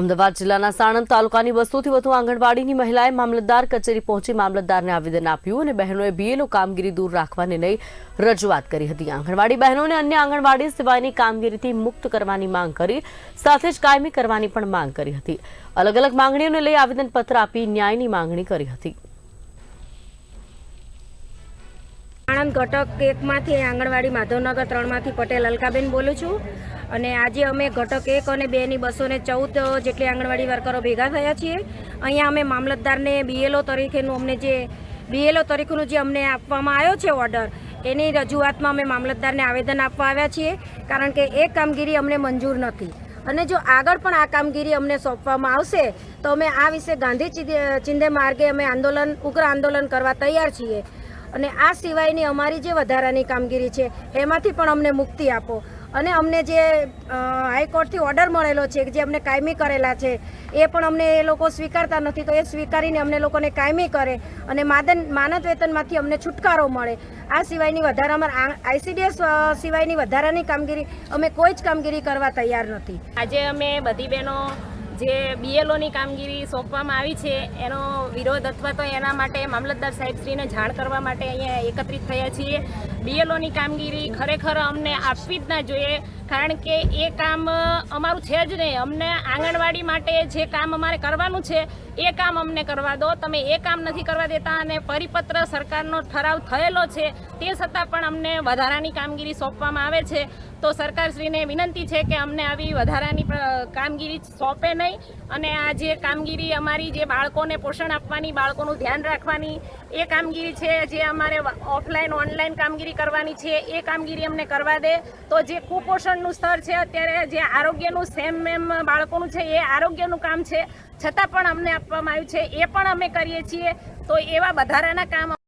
અમદાવાદ જિલ્લાના સાણંદ તાલુકાની બસોથી વધુ આંગણવાડીની મહિલાએ મામલતદાર કચેરી પહોંચી મામલતદારને આવેદન આપ્યું અને બહેનોએ બીએલઓ કામગીરી દૂર રાખવાને લઈ રજૂઆત કરી હતી. આંગણવાડી બહેનોને અન્ય આંગણવાડી સિવાયની કામગીરીથી મુક્ત કરવાની માંગ કરી, સાથે જ કાયમી કરવાની પણ માંગ કરી હતી. અલગ અલગ માંગણીઓને લઈ આવેદનપત્ર આપી ન્યાયની માંગણી કરી હતી. આણંદ ઘટક એકમાંથી આંગણવાડી માધવનગર ત્રણમાંથી પટેલ અલકાબેન બોલું છું. અને આજે અમે ઘટક એક અને બેની બસોને ચૌદ જેટલી આંગણવાડી વર્કરો ભેગા થયા છીએ. અહીંયા અમે મામલતદારને બીએલઓ તરીકેનું અમને જે બીએલઓ તરીકેનું જે અમને આપવામાં આવ્યો છે ઓર્ડર, એની રજૂઆતમાં અમે મામલતદારને આવેદન આપવા આવ્યા છીએ, કારણ કે એ કામગીરી અમને મંજૂર નથી. અને જો આગળ પણ આ કામગીરી અમને સોંપવામાં આવશે, તો અમે આ વિશે ગાંધી ચિંધે- માર્ગે અમે આંદોલન ઉગ્ર આંદોલન કરવા તૈયાર છીએ. અને આ સિવાયની અમારી જે વધારાની કામગીરી છે, એમાંથી પણ અમને મુક્તિ આપો. અને અમને જે હાઈકોર્ટથી ઓર્ડર મળેલો છે, જે અમને કાયમી કરેલા છે, એ પણ અમને એ લોકો સ્વીકારતા નથી, તો એ સ્વીકારીને અમને લોકોને કાયમી કરે અને માદન, માનદ વેતનમાંથી અમને છુટકારો મળે. આ સિવાયની વધારામાં આઈસીડીએસ સિવાયની વધારાની કામગીરી, અમે કોઈ જ કામગીરી કરવા તૈયાર નથી. આજે અમે બધી બહેનો જે બીએલઓની કામગીરી સોંપવામાં આવી છે, એનો વિરોધ અથવા તો એના માટે મામલતદાર સાહેબશ્રીને જાણ કરવા માટે અહીંયા એકત્રિત થયા છીએ. બીએલઓની કામગીરી ખરેખર અમને આપવી જ ના જોઈએ, કારણ કે એ કામ અમારું છે જ નહીં. અમને આંગણવાડી માટે જે કામ અમારે કરવાનું છે એ કામ અમને કરવા દો. તમે એ કામ નથી કરવા દેતા અને પરિપત્ર સરકારનો ઠરાવ થયેલો છે તે છતાં પણ અમને વધારાની કામગીરી સોંપવામાં આવે છે. તો સરકારશ્રીને વિનંતી છે કે અમને આવી વધારાની કામગીરી સોંપે નહીં અને આ જે કામગીરી અમારી જે બાળકોને પોષણ આપવાની, બાળકોનું ધ્યાન રાખવાની, એ કામગીરી છે, જે અમારે ઓફલાઈન, ઓનલાઈન કામગીરી કરવાની છે, એ કામગીરી અમને કરવા દે. તો જે કુપોષણનું સ્તર છે, અત્યારે જે આરોગ્યનું સેમ મેમ બાળકોનું છે, એ આરોગ્યનું કામ છે. છતાં પણ અમને આપવામાં આવ્યું છે એ પણ અમે કરીએ છીએ. તો એવા વધારાના કામ